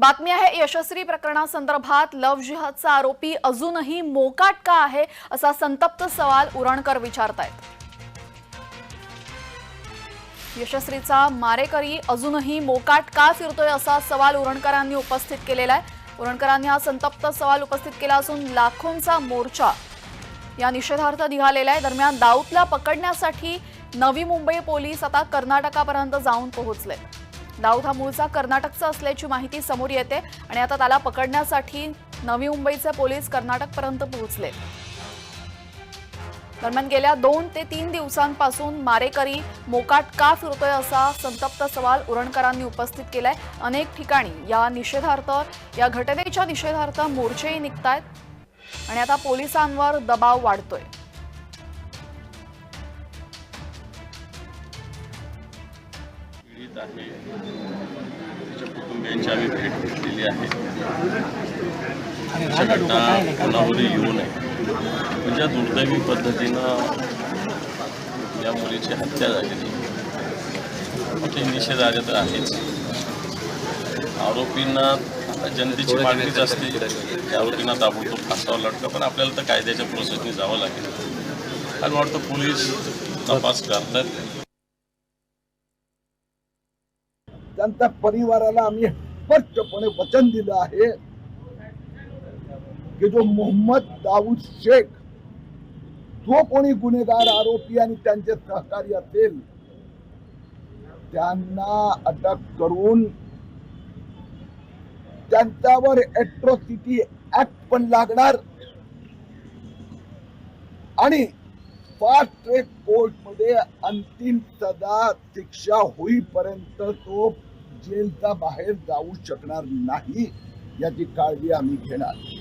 बातमी आहे यशस्वी प्रकरणासंदर्भात लव्ह जिहादचा आरोपी अजूनही मोकाट का आहे असा संतप्त सवाल उरणकर विचारतायत. यशस्वीचा मारेकरी अजूनही मोकाट का फिरतोय असा सवाल उरणकरांनी उपस्थित केलेला आहे. उरणकरांनी हा संतप्त सवाल उपस्थित केला असून लाखोंचा मोर्चा या निषेधार्थ निघालेला आहे. दरम्यान दाऊदला पकडण्यासाठी नवी मुंबई पोलीस आता कर्नाटकापर्यंत जाऊन पोहोचले. दाऊद हा मूळचा कर्नाटकचा असल्याची माहिती समोर येते आणि आता त्याला पकडण्यासाठी नवी मुंबईचे पोलीस कर्नाटकपर्यंत पोहोचले. दरम्यान गेल्या दोन ते तीन दिवसांपासून मारेकरी मोकाट का फिरतोय असा संतप्त सवाल उरणकरांनी उपस्थित केलाय. अनेक ठिकाणी या निषेधार्थ या घटनेच्या निषेधार्थ मोर्चेही निघतायत आणि आता पोलिसांवर दबाव वाढतोय. पीडित आहे त्याच्या कुटुंबियांची आम्ही भेट घेतलेली आहे. अशा घटना कोणामध्ये येऊ नये. म्हणजे दुर्दैवी पद्धतीनं या मुलीची हत्या झालेली. ते निषेधार्ह तर आहेच. आरोपींना जनतेची मागणीच असते. त्या आरोपींना ताबडतोब फासावं लागतं पण आपल्याला तर कायद्याच्या प्रोसेसने जावं लागेल. आणि वाटतं पोलीस तपास करतात त्यांच्या परिवाराला आम्ही स्पष्टपणे वचन दिलं आहे की जो मोहम्मद दाऊद शेख जो कोणी गुन्हेगार आरोपी आणि त्यांचे सहकारी असेल त्यांना अटक करून त्यांच्यावर एट्रॉसिटी ऍक्ट पण लागणार. आणि फास्ट ट्रॅक कोर्टमध्ये अंतिम सजा शिक्षा होईपर्यंत तो जेलच्या बाहेर जाऊ शकणार नाही. याची काळजी आम्ही घेणार.